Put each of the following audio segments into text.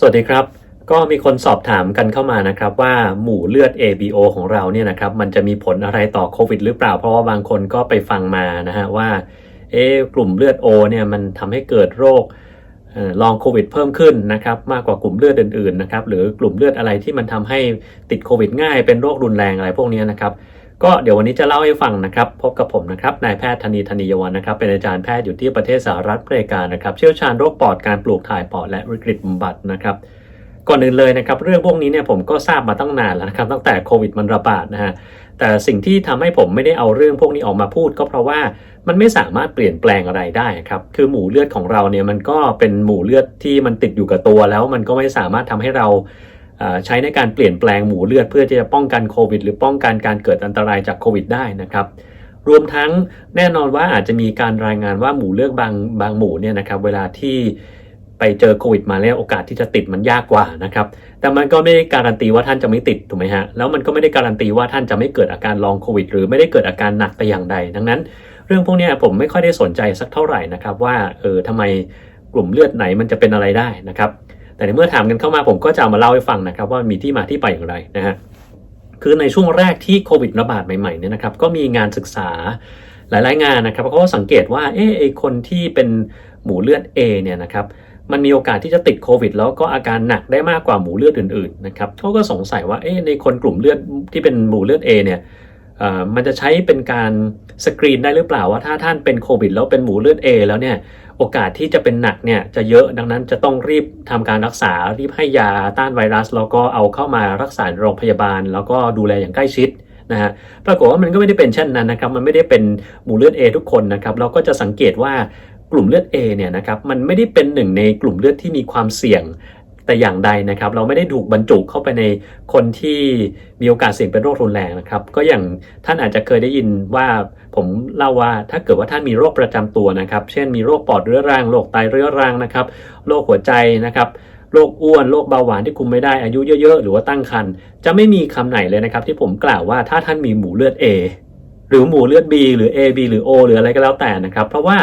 สวัสดีครับ ก็มีคนสอบถามกันเข้ามานะครับว่าหมู่เลือด ABO ของเราเนี่ยนะครับมันจะมีผลอะไรต่อโควิดหรือเปล่า เพราะว่าบางคนก็ไปฟังมานะฮะว่าเอ๊กลุ่มเลือด O เนี่ยมันทำให้เกิดโรคลองโควิดเพิ่มขึ้นนะครับมากกว่ากลุ่มเลือดอื่นๆนะครับหรือกลุ่มเลือดอะไรที่มันทำให้ติดโควิดง่ายเป็นโรครุนแรงอะไรพวกนี้นะครับ ก็เดี๋ยววันนี้จะเล่าให้ฟังนะครับ พบกับผมนะครับนายแพทย์ธนีธนียวันนะครับ เป็นอาจารย์แพทย์อยู่ที่ประเทศสหรัฐอเมริกานะครับ เชี่ยวชาญโรคปอดการปลูกถ่ายปอดและวิกฤตบำบัดนะครับ ก่อนอื่นเลยนะครับ เรื่องพวกนี้เนี่ยผมก็ทราบมาตั้งนานแล้วนะครับ ตั้งแต่โควิดมันระบาดนะฮะแต่สิ่งที่ทำให้ผมไม่ได้เอาเรื่องพวกนี้ออกมาพูด ก็เพราะว่ามันไม่สามารถเปลี่ยนแปลงอะไรได้ครับ คือหมู่เลือดของเราเนี่ยมันก็เป็นหมู่เลือดที่มันติดอยู่กับตัวแล้วมันก็ไม่สามารถทำให้เรา ใช้ในการเปลี่ยนแปลงหมู่เลือดเพื่อที่จะป้องกันโควิด หรือป้องกันการเกิดอันตรายจากโควิดได้นะครับรวมทั้งแน่นอนว่าอาจจะมีการรายงานว่าหมู่เลือดบางบางหมู่เนี่ยนะครับเวลาที่ไปเจอโควิดมาแล้วโอกาสที่จะติดมันยากกว่านะครับแต่มันก็ไม่ได้การันตีว่าท่านจะไม่ติดถูกไหมฮะแล้วมันก็ไม่ได้การันตีว่าท่านจะไม่เกิดอาการลองโควิด หรือไม่ได้เกิดอาการหนักแต่อย่างใด ดังนั้น เรื่องพวกนี้ผมไม่ค่อยได้สนใจสักเท่าไหร่นะครับว่าเออทำไมกลุ่มเลือดไหนมันจะเป็นอะไรได้นะครับ แต่ในเมื่อถามกันเข้ามาผมก็จะามาเล่าให้ฟังนะครับว่ามีที่มาที่ไปอย่างไรนะฮะคือในช่วงแรกที่โควิดระบาดใหม่ๆเนี่ยนะครับก็มีงานศึกษาหลายๆงานนะครับเขาก็สังเกตว่าเออไอคนที่เป็นหมูเลือด A เนี่ยนะครับมันมีโอกาสที่จะติดโควิดแล้วก็อาการหนักได้มากกว่าหมูเลือดอื่นๆนะครับเขาก็สงสัยว่าเออในคนกลุ่มเลือดที่เป็นหมูเลือด A เนี่ยเอ่อมันจะใช้เป็นการสกรีนได้หรือเปล่าว่าถ้าท่านเป็นโควิดแล้วเป็นหมูเลือด A แล้วเนี่ย โอกาสที่จะเป็นหนักเนี่ยจะเยอะดังนั้นจะต้องรีบทำการรักษารีบให้ยาต้านไวรัส แล้วก็เอาเข้ามารักษาโรงพยาบาล แล้วก็ดูแลอย่างใกล้ชิดนะฮะปรากฏว่ามันก็ไม่ได้เป็นเช่นนั้นนะครับ มันไม่ได้เป็นหมู่เลือด A ทุกคนนะครับ เราก็จะสังเกตว่ากลุ่มเลือด A เนี่ยนะครับมันไม่ได้เป็นหนึ่งในกลุ่มเลือดที่มีความเสี่ยงแต่อย่างใดนะครับ เราไม่ได้ถูกบรรจุเข้าไปในคนที่มีโอกาสเสี่ยงเป็นโรครุนแรงนะครับ ก็อย่างท่านอาจจะเคยได้ยินว่า ผมเล่าว่าถ้าเกิดว่าท่านมีโรคประจำตัวนะครับ เช่นมีโรคปอดเรื้อรังโรคไตเรื้อรังนะครับโรคหัวใจนะครับโรคอ้วนโรคเบาหวานที่คุมไม่ได้อายุเยอะ ๆ หรือว่าตั้งครรภ์จะไม่มีคำไหนเลยนะครับ ที่ผมกล่าวว่าถ้าท่านมีหมู่เลือด A หรือหมู่เลือด B หรือ AB หรือ O หรืออะไรก็แล้วแต่นะครับ เพราะว่า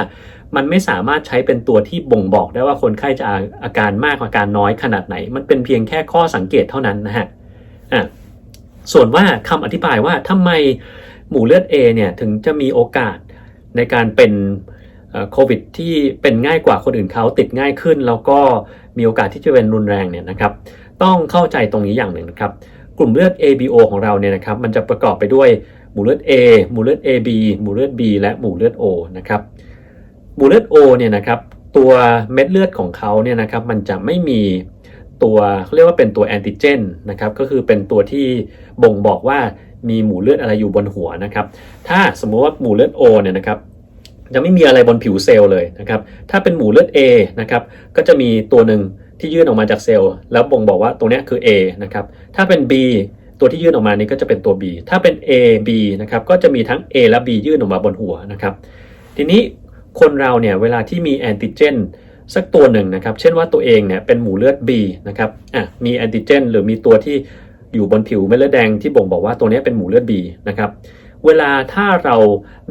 มันไม่สามารถใช้เป็นตัวที่บ่งบอกได้ว่าคนไข้จะอาการมากอาการน้อยขนาดไหน มันเป็นเพียงแค่ข้อสังเกตเท่านั้นนะฮะอะส่วนว่าคำอธิบายว่าทำไม หมู่เลือด A เนี่ยถึงจะมีโอกาสในการเป็นโควิดที่เป็นง่ายกว่าคนอื่นเขาติดง่ายขึ้น แล้วก็มีโอกาสที่จะเป็นรุนแรงเนี่ยนะครับ ต้องเข้าใจตรงนี้อย่างหนึ่งนะครับ กลุ่มเลือด ABO ของเราเนี่ยนะครับ มันจะประกอบไปด้วยหมู่เลือด A หมู่เลือด AB หมู่เลือด B และหมู่เลือด O นะครับ หมู่เลือด O เนี่ยนะครับ ตัวเม็ดเลือดของเขาเนี่ยนะครับ มันจะไม่มีตัวเขาเรียกว่าเป็นตัวแอนติเจนนะครับ ก็คือเป็นตัวที่บ่งบอกว่า มีหมู่เลือดอะไรอยู่บนหัวนะครับ ถ้าสมมุติว่าหมู่เลือด O เนี่ยนะครับจะไม่มีอะไรบนผิวเซลล์เลยนะครับ ถ้าเป็นหมู่เลือด A นะครับ ก็จะมีตัวหนึ่งที่ยื่นออกมาจากเซลล์ แล้วบ่งบอกว่าตรงเนี้คือ A นะครับ ถ้าเป็น B ตัวที่ยื่นออกมานี้ก็จะเป็นตัว B ถ้าเป็น A B นะครับ ก็จะมีทั้ง A และ B ยื่นออกมาบนหัวนะครับ ทีนี้คนเราเนี่ยเวลาที่มีแอนติเจนสักตัวหนึ่งนะครับ เช่นว่าตัวเองเนี่ยเป็นหมู่เลือด B นะครับ อะ มีแอนติเจนหรือมีตัวที่ อยู่บนผิวเม็ดเลือดแดงที่บ่งบอกว่าตัวนี้เป็นหมู่เลือด B นะครับ เวลาถ้าเรา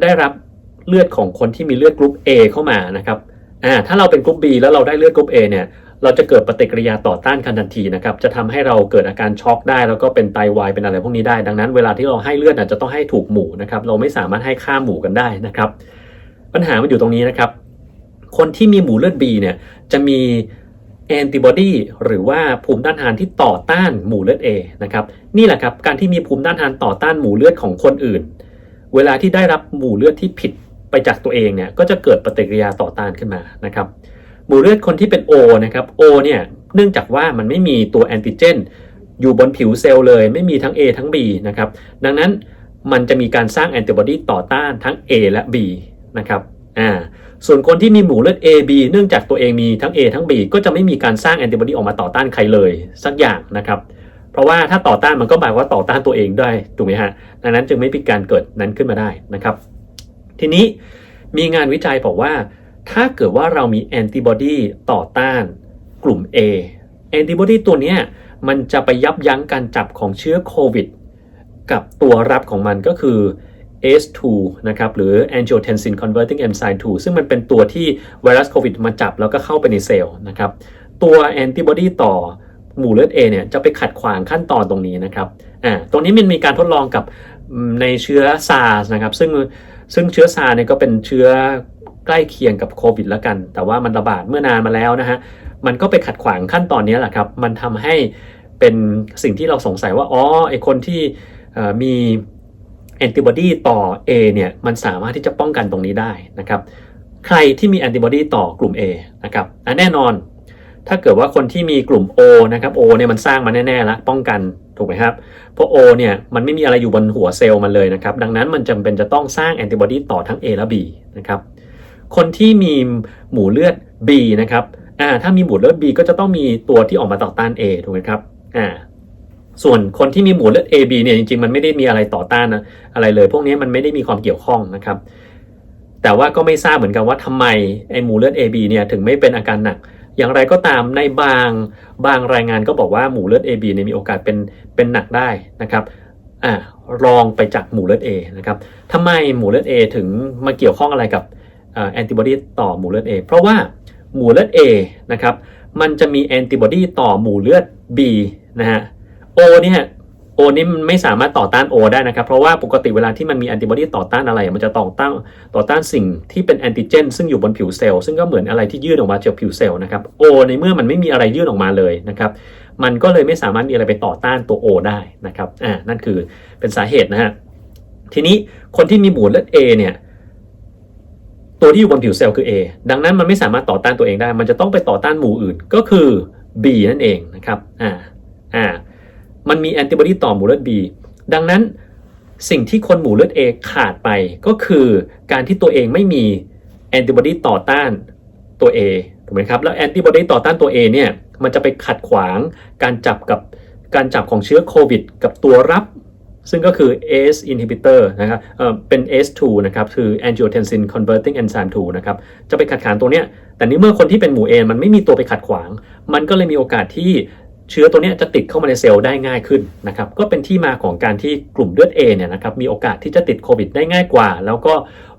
ได้รับเลือดของคนที่มีเลือดกรุ๊ป A เข้ามานะครับอ่าถ้าเราเป็นกรุ๊ป B แล้วเราได้เลือดกรุ๊ป A เนี่ยเราจะเกิดปฏิกิริยาต่อต้านกันทันทีนะครับจะทำให้เราเกิดอาการช็อกได้ แล้วก็เป็นไตวายเป็นอะไรพวกนี้ได้ ดังนั้นเวลาที่เราให้เลือดอาจจะต้องให้ถูกหมู่นะครับเราไม่สามารถให้ข้ามหมู่กันได้นะครับ ปัญหามันอยู่ตรงนี้นะครับ คนที่มีหมู่เลือด B เนี่ยจะมี แอนติบอดีหรือว่าภูมิต้านทานที่ต่อต้านหมู่เลือด A นะครับนี่แหละครับการที่มีภูมิต้านทานต่อต้านหมู่เลือดของคนอื่น เวลาที่ได้รับหมู่เลือดที่ผิดไปจากตัวเองเนี่ยก็จะเกิดปฏิกิริยาต่อต้านขึ้นมานะครับหมู่เลือดคนที่เป็น O นะครับ O เนี่ยเนื่องจากว่ามันไม่มีตัวแอนติเจนอยู่บนผิวเซลล์เลยไม่มีทั้ง A ทั้ง B นะครับดังนั้นมันจะมีการสร้างแอนติบอดีต่อต้านทั้ง A และ B นะครับอ่า ส่วนคนที่มีหมู่เลือด A B เนื่องจากตัวเองมีทั้ง A ทั้ง B ก็จะไม่มีการสร้างแอนติบอดีออกมาต่อต้านใครเลยสักอย่างนะครับ เพราะว่าถ้าต่อต้านมันก็หมายว่าต่อต้านตัวเองได้ถูกไหมฮะดังนั้นจึงไม่มีการเกิดนั้นขึ้นมาได้นะครับ ทีนี้มีงานวิจัยบอกว่า ถ้าเกิดว่าเรามีแอนติบอดีต่อต้านกลุ่ม A แอนติบอดีตัวนี้มันจะไปยับยั้งการจับของเชื้อโควิดกับตัวรับของมันก็คือ ACE2 นะครับหรือ Angiotensin Converting Enzyme 2 ซึ่งมันเป็นตัวที่ไวรัสโควิดมาจับแล้วก็เข้าไปในเซลล์นะครับตัวแอนติบอดีต่อหมู่เลือด A เนี่ยจะไปขัดขวางขั้นตอนตรงนี้นะครับอ่าตรงนี้มันมีการทดลองกับในเชื้อซาร์สนะครับซึ่งซึ่งเชื้อซาร์เนี่ยก็เป็นเชื้อใกล้เคียงกับโควิดแล้วกัน แต่ว่ามันระบาดเมื่อนานมาแล้วนะฮะมันก็ไปขัดขวางขั้นตอนนี้แหละครับ มันทำให้เป็นสิ่งที่เราสงสัยว่า อ๋อ ไอคนที่มี แอนติบอดีต่อ A เนี่ยมันสามารถที่จะป้องกันตรงนี้ได้นะครับใครที่มีแอนติบอดีต่อกลุ่ม A นะครับอะแน่นอน ถ้าเกิดว่าคนที่มีกลุ่ม O นะครับ O เนี่ยมันสร้างมาแน่ๆแล้วป้องกันถูกไหมครับเพราะ O เนี่ยมันไม่มีอะไรอยู่บนหัวเซลล์มันเลยนะครับดังนั้นมันจำเป็นจะต้องสร้างแอนติบอดีต่อทั้ง A และ B นะครับคนที่มีหมู่เลือด B นะครับอ่าถ้ามีหมู่เลือด B ก็จะต้องมีตัวที่ออกมาต่อต้าน A ถูกไหมครับอ่า ส่วนคนที่มีหมู่เลือด AB เนี่ยจริงๆ มันไม่ได้มีอะไรต่อต้านนะอะไรเลย พวกนี้มันไม่ได้มีความเกี่ยวข้องนะครับ แต่ว่าก็ไม่ทราบเหมือนกันว่าทำไมไอหมู่เลือด AB เนี่ยถึงไม่เป็นอาการหนัก อย่างไรก็ตามในบางบางรายงานก็บอกว่าหมู่เลือด AB เนี่ยมีโอกาสเป็นเป็นหนักได้นะครับอ่ารองไปจากหมู่เลือด A นะครับทำไมหมู่เลือด A ถึงมาเกี่ยวข้องอะไรกับแอนติบอดีต่อหมู่เลือด A เพราะว่าหมู่เลือด A นะครับมันจะมีแอนติบอดีต่อหมู่เลือด B นะฮะ O เนี่ย O นี่มันไม่สามารถต่อต้าน O ได้นะครับ เพราะว่าปกติเวลาที่มันมีแอนติบอดีต่อต้านอะไร มันจะต่อต้านต่อต้านสิ่งที่เป็นแอนติเจนซึ่งอยู่บนผิวเซลล์ซึ่งก็เหมือนอะไรที่ยื่นออกมาจากผิวเซลล์นะครับ O ในเมื่อมันไม่มีอะไรยื่นออกมาเลยนะครับ มันก็เลยไม่สามารถมีอะไรไปต่อต้านตัว O ได้นะครับอ่านั่นคือเป็นสาเหตุนะฮะทีนี้คนที่มีหมู่เลือด A เนี่ยตัวที่อยู่บนผิวเซลล์คือ A ดังนั้นมันไม่สามารถต่อต้านตัวเองได้ มันจะต้องไปต่อต้านหมู่อื่น ก็คือ B นั่นเองนะครับ อ่า อ่า มันมีแอนติบอดีต่อหมู่เลือด B ดังนั้นสิ่งที่คนหมู่เลือด A ขาดไปก็คือการที่ตัวเองไม่มีแอนติบอดีต่อต้านตัว A ถูกไหมครับ แล้วแอนติบอดีต่อต้านตัว A เนี่ยมันจะไปขัดขวางการจับกับการจับของเชื้อโควิด กับตัวรับ ซึ่งก็คือ ACE inhibitor นะครับเเป็น ACE2 นะครับ คือ angiotensin converting enzyme 2 นะครับ จะไปขัดขวางตัวเนี้ย แต่นี่เมื่อคนที่เป็นหมู่ A มันไม่มีตัวไปขัดขวาง มันก็เลยมีโอกาสที่ เชื้อตัวนี้จะติดเข้ามาในเซลล์ได้ง่ายขึ้นนะครับก็เป็นที่มาของการที่กลุ่มเลือด A เนี่ยนะครับมีโอกาสที่จะติดโควิดได้ง่ายกว่า แล้วก็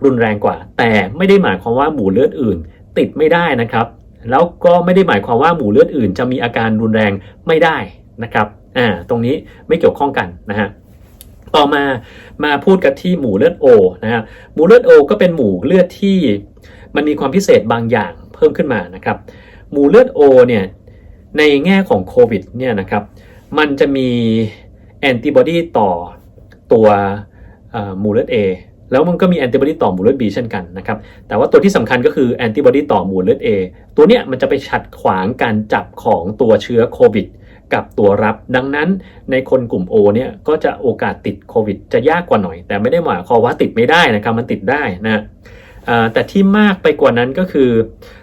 รุนแรงกว่า แต่ไม่ได้หมายความว่าหมู่เลือดอื่น ติดไม่ได้นะครับแล้วก็ไม่ได้หมายความว่าหมู่เลือดอื่น จะมีอาการรุนแรงไม่ได้นะครับอ่าตรงนี้ไม่เกี่ยวข้องกันนะฮะต่อมามาพูดกันที่หมู่เลือด O นะฮะหมู่เลือด O ก็เป็นหมู่เลือดที่มันมีความพิเศษบางอย่างเพิ่มขึ้นมานะครับหมู่เลือด O เนี่ย ในแง่ของโควิดเนี่ยนะครับมันจะมีแอนติบอดีต่อตัวหมู่เลือด A แล้วมันก็มีแอนติบอดีต่อหมู่เลือด B เช่นกันนะครับ แต่ว่าตัวที่สำคัญก็คือแอนติบอดีต่อหมู่เลือด A ตัวเนี้ยมันจะไปขัดขวางการจับของตัวเชื้อโควิดกับตัวรับ ดังนั้นในคนกลุ่ม O เนี่ยก็จะโอกาสติดโควิดจะยากกว่าหน่อย แต่ไม่ได้หมายความว่าติดไม่ได้นะครับ มันติดได้นะ แต่ที่มากไปกว่านั้นก็คือ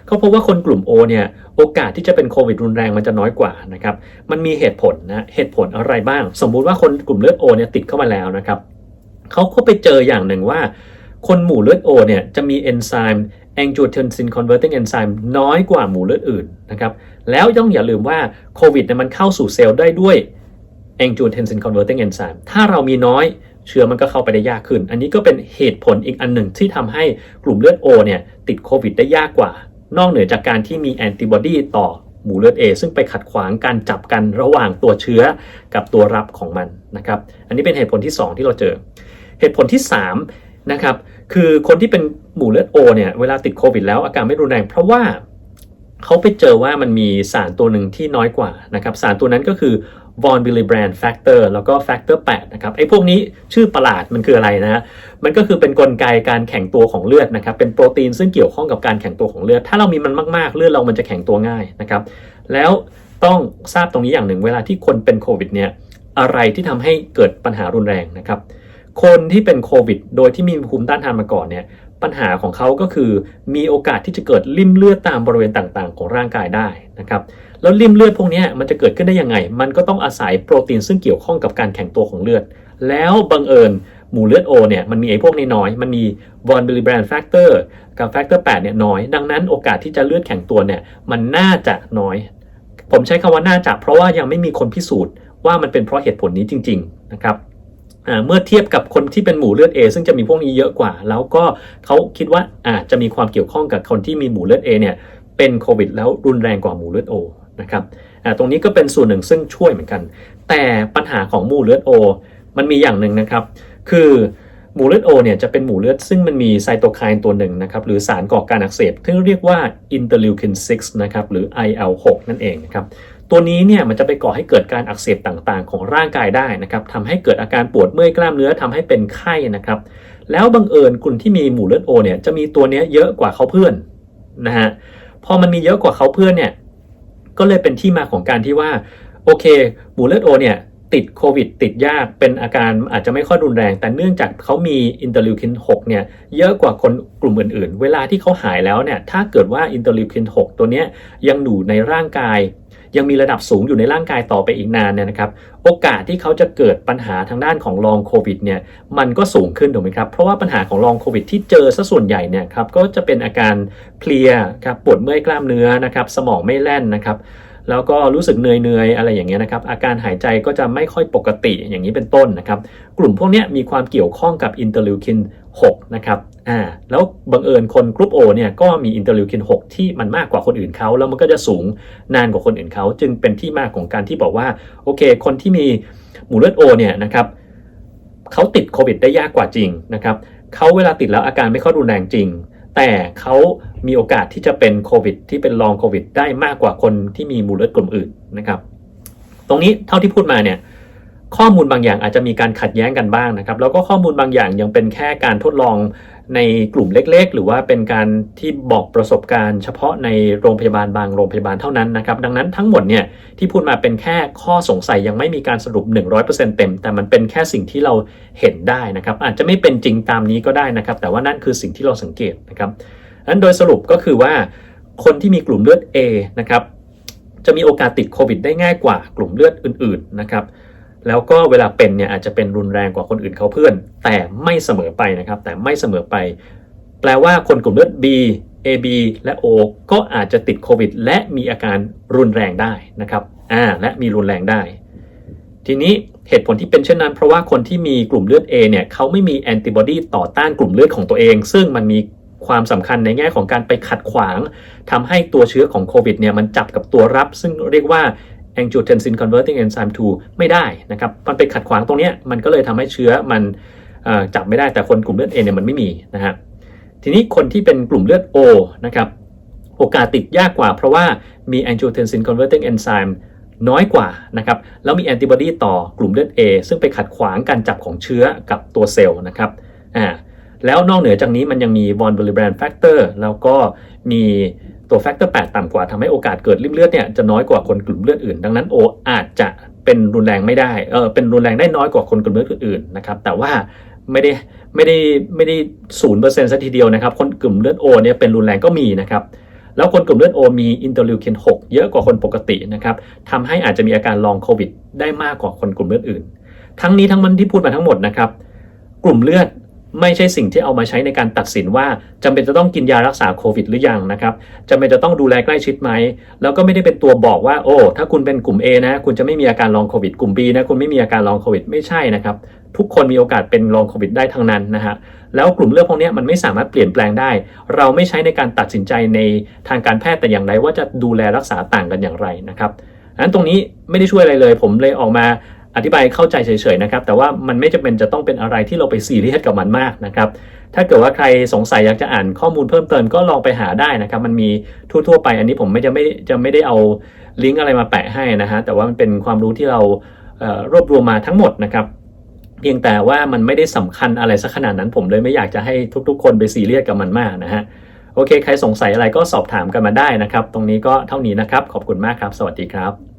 เขาพบว่าคนกลุ่ม O เนี่ยโอกาสที่จะเป็นโควิดรุนแรงมันจะน้อยกว่านะครับมันมีเหตุผลนะเหตุผลอะไรบ้าง สมมุติว่าคนกลุ่มเลือด O เนี่ยติดเข้ามาแล้วนะครับเขาก็ไปเจออย่างหนึ่งว่า คนหมู่เลือด O เนี่ยจะมีเอนไซม์ angiotensin converting enzyme น้อยกว่าหมู่เลือดอื่นนะครับแล้วต้องอย่าลืมว่าโควิดเนี่ยมันเข้าสู่เซลล์ได้ด้วย angiotensin converting enzyme ถ้าเรามีน้อย เชื้อมันก็เข้าไปได้ยากขึ้น อันนี้ก็เป็นเหตุผลอีกอันหนึ่งที่ทำให้กลุ่มเลือด O เนี่ยติดโควิดได้ยากกว่า นอกเหนือจากการที่มีแอนติบอดีต่อหมู่เลือด A ซึ่งไปขัดขวางการจับกันระหว่างตัวเชื้อกับตัวรับของมันนะครับ อันนี้เป็นเหตุผลที่ 2 ที่เราเจอ เหตุผลที่3นะครับคือคนที่เป็นหมู่เลือด O เนี่ยเวลาติดโควิดแล้วอาการไม่รุนแรง เพราะว่าเขาไปเจอว่ามันมีสารตัวหนึ่งที่น้อยกว่านะครับ สารตัวนั้นก็คือ von Willebrand factor แล้วก็ factor 8นะครับไอ้พวกนี้ชื่อประหลาดมันคืออะไรนะมันก็คือเป็นนกลไกการแข็งตัวของเลือดนะครับเป็นโปรตีนซึ่งเกี่ยวข้องกับการแข็งตัวของเลือด ถ้าเรามีมันมากๆ เลือดเรามันจะแข็งตัวง่ายนะครับแล้วต้องทราบตรงนี้อย่างหนึ่งเวลาที่คนเป็นโควิดเนี่ยอะไรที่ทำให้เกิดปัญหารุนแรงนะครับคนที่เป็นโควิด โดยที่มีภูมิต้านทานมาก่อนเนี่ยปัญหาของเขาก็คือมีโอกาสที่จะเกิดริ่มเลือดตามบริเวณต่างๆ ของร่างกายได้นะครับ แล้วริ่มเลือดพวกนี้มันจะเกิดขึ้นได้ยังไง มันก็ต้องอาศัยโปรตีนซึ่งเกี่ยวข้องกับการแข็งตัวของเลือด แล้วบังเอิญหมู่เลือด O เนี่ยมันมีไอ้พวกนี้น้อย มันมี von Willebrand factor กับ factor 8เนี่ยน้อย ดังนั้นโอกาสที่จะเลือดแข็งตัวเนี่ยมันน่าจะน้อย ผมใช้คำว่าน่าจะเพราะว่ายังไม่มีคนพิสูจน์ว่ามันเป็นเพราะเหตุผลนี้จริง ๆ นะครับเมื่อเทียบกับคนที่เป็นหมู่เลือด A ซึ่งจะมีพวกนี้เยอะกว่า แล้วก็เขาคิดว่าอาจจะมีความเกี่ยวข้องกับคนที่มีหมู่เลือด A เนี่ยเป็นโควิดแล้วรุนแรงกว่าหมู่เลือด O นะครับตรงนี้ก็เป็นส่วนหนึ่งซึ่งช่วยเหมือนกัน แต่ปัญหาของหมู่เลือด O มันมีอย่างหนึ่งนะครับ คือหมู่เลือด O เนี่ยจะเป็นหมู่เลือดซึ่งมันมีไซโตไคน์ตัวหนึ่งนะครับหรือสารก่อการอักเสบที่เรียกว่าอินเตอร์ลิวคิน6นะครับหรือ IL6 นั่นเองนะครับตัวนี้เนี่ยมันจะไปก่อให้เกิดการอักเสบต่างๆ ของร่างกายได้นะครับทำให้เกิดอาการปวดเมื่อยกล้ามเนื้อทำให้เป็นไข้นะครับแล้วบังเอิญกลุ่มที่มีหมู่เลือด O เนี่ยจะมีตัวนี้เยอะกว่าเขาเพื่อนนะฮะพอมันมีเยอะกว่าเขาเพื่อนเนี่ย ก็เลยเป็นที่มาของการที่ว่าโอเคหมูเลือดโอเนี่ยติดโควิดติดยากเป็นอาการอาจจะไม่ค่อยรุนแรง แต่เนื่องจากเขามีอินเตอร์ลิวคิน 6 เนี่ยเยอะกว่าคนกลุ่มอื่นๆ เวลาที่เขาหายแล้วเนี่ยถ้าเกิดว่าอินเตอร์ลิวคิน 6 ตัวเนี้ยยังอยู่ในร่างกาย ยังมีระดับสูงอยู่ในร่างกายต่อไปอีกนานเนี่ยนะครับ โอกาสที่เขาจะเกิดปัญหาทางด้านของลองโควิดเนี่ยมันก็สูงขึ้นถูกไหมครับ เพราะว่าปัญหาของลองโควิดที่เจอซะส่วนใหญ่เนี่ยครับก็จะเป็นอาการเพลียครับปวดเมื่อยกล้ามเนื้อนะครับสมองไม่แล่นนะครับ แล้วก็รู้สึกเหนื่อยๆอะไรอย่างเงี้ยนะครับอาการหายใจก็จะไม่ค่อยปกติอย่างนี้เป็นต้นนะครับ กลุ่มพวกนี้มีความเกี่ยวข้องกับอินเตอร์ลิวคิน6นะครับอ่าแล้วบังเอิญคนกรุ๊ป O เนี่ยก็มีอินเตอร์ลิวคิน 6 ที่มันมากกว่าคนอื่นเขาแล้วมันก็จะสูงนานกว่าคนอื่นเขาจึงเป็นที่มาของการที่บอกว่าโอเค คนที่มีหมู่เลือด O เนี่ยนะครับเขาติดโควิดได้ยากกว่าจริงนะครับเขาเวลาติดแล้วอาการไม่ค่อยรุนแรงจริง แต่เขามีโอกาสที่จะเป็นโควิดที่เป็นลองโควิดได้มากกว่าคนที่มีหมู่เลือดกลุ่มอื่นนะครับ ตรงนี้เท่าที่พูดมาเนี่ย ข้อมูลบางอย่างอาจจะมีการขัดแย้งกันบ้างนะครับ แล้วก็ข้อมูลบางอย่างยังเป็นแค่การทดลองในกลุ่มเล็กๆ หรือว่าเป็นการที่บอกประสบการณ์ เฉพาะในโรงพยาบาลบางโรงพยาบาลเท่านั้นนะครับ ดังนั้นทั้งหมดเนี่ยที่พูดมาเป็นแค่ข้อสงสัยยังไม่มีการสรุป 100%เต็ม แต่มันเป็นแค่สิ่งที่เราเห็นได้นะครับ อาจจะไม่เป็นจริงตามนี้ก็ได้นะครับ แต่ว่านั่นคือสิ่งที่เราสังเกตนะครับนั้นโดยสรุปก็คือว่าคนที่มีกลุ่มเลือด A นะครับจะมีโอกาสติดโควิดได้ง่ายกว่ากลุ่มเลือดอื่นๆนะครับ แล้วก็เวลาเป็นเนี่ยอาจจะเป็นรุนแรงกว่าคนอื่นเขาเพื่อน แต่ไม่เสมอไปนะครับ แต่ไม่เสมอไป แปลว่าคนกลุ่มเลือด B AB และ O ก็อาจจะติดโควิด และมีอาการรุนแรงได้นะครับอ่าและมีรุนแรงได้ ทีนี้เหตุผลที่เป็นเช่นนั้น เพราะว่าคนที่มีกลุ่มเลือด A เนี่ยเขาไม่มีแอนติบอดีต่อต้านกลุ่มเลือดของตัวเอง ซึ่งมันมีความสำคัญในแง่ของการไปขัดขวางทำให้ตัวเชื้อของโควิดเนี่ยมันจับกับตัวรับ ซึ่งเรียกว่า angiotensin converting enzyme 2 ไม่ได้นะครับ มันไปขัดขวางตรงนี้มันก็เลยทำให้เชื้อมันจับไม่ได้แต่คนกลุ่มเลือด A เนี่ยมันไม่มีนะฮะทีนี้คนที่เป็นกลุ่มเลือด O นะครับโอกาสติดยากกว่าเพราะว่ามี angiotensin converting enzyme น้อยกว่านะครับแล้วมีแอนติบอดีต่อกลุ่มเลือด A ซึ่งไปขัดขวางการจับของเชื้อกับตัวเซลล์นะครับอ่าแล้วนอกเหนือจากนี้มันยังมี von Willebrand factor แล้วก็มี ตัวแฟกเตอร์ 8 ต่ำกว่าทำให้โอกาสเกิดริ่มเลือดเนี่ยจะน้อยกว่าคนกลุ่มเลือดอื่น ดังนั้น O ออาจจะเป็นรุนแรงไม่ได้เออเป็นรุนแรงได้น้อยกว่าคนกลุ่มเลือดอื่นนะครับแต่ว่าไม่ได้ไม่ได้ไม่ได้ศูนย์เปอร์เซ็นต์ซะทีเดียวนะครับคนกลุ่มเลือด O เนี่ยเป็นรุนแรงก็มีนะครับแล้วคนกลุ่มเลือด O มีอินเตอร์ลิวคิน 6 เยอะกว่าคนปกตินะครับทำให้อาจจะมีอาการลองโควิด ได้มากกว่าคนกลุ่มเลือดอื่น ทั้งนี้ทั้งมันที่พูดมาทั้งหมดนะครับ กลุ่มเลือด ไม่ใช่สิ่งที่เอามาใช้ในการตัดสินว่าจำเป็นจะต้องกินยารักษาโควิดหรือยังนะครับจำเป็นจะต้องดูแลใกล้ชิดไหม แล้วก็ไม่ได้เป็นตัวบอกว่าโอ้ถ้าคุณเป็นกลุ่ม A นะคุณจะไม่มีอาการลองโควิดกลุ่ม B นะคุณไม่มีอาการลองโควิดไม่ใช่นะครับทุกคนมีโอกาสเป็นลองโควิดได้ทั้งนั้นนะฮะแล้วกลุ่มเลือดพวกนี้มันไม่สามารถเปลี่ยนแปลงได้ เราไม่ใช้ในการตัดสินใจในทางการแพทย์แต่อย่างไรว่าจะดูแลรักษาต่างกันอย่างไรนะครับนั้นตรงนี้ไม่ได้ช่วยอะไรเลย ผมเลยออกมา อธิบายเข้าใจเฉยๆนะครับ แต่ว่ามันไม่จำเป็นจะต้องเป็นอะไรที่เราไปซีเรียสกับมันมากนะครับ ถ้าเกิดว่าใครสงสัยอยากจะอ่านข้อมูลเพิ่มเติมก็ลองไปหาได้นะครับ มันมีทั่วๆไป อันนี้ผมไม่จะไม่จะไม่ได้เอาลิงก์อะไรมาแปะให้นะฮะ แต่ว่ามันเป็นความรู้ที่เรารวบรวมมาทั้งหมดนะครับ เพียงแต่ว่ามันไม่ได้สำคัญอะไรสักขนาดนั้น ผมเลยไม่อยากจะให้ทุกๆ คนไปซีเรียสกับมันมากนะฮะ โอเค ใครสงสัยอะไรก็สอบถามกันมาได้นะครับ ตรงนี้ก็เท่านี้นะครับ ขอบคุณมากครับ สวัสดีครับ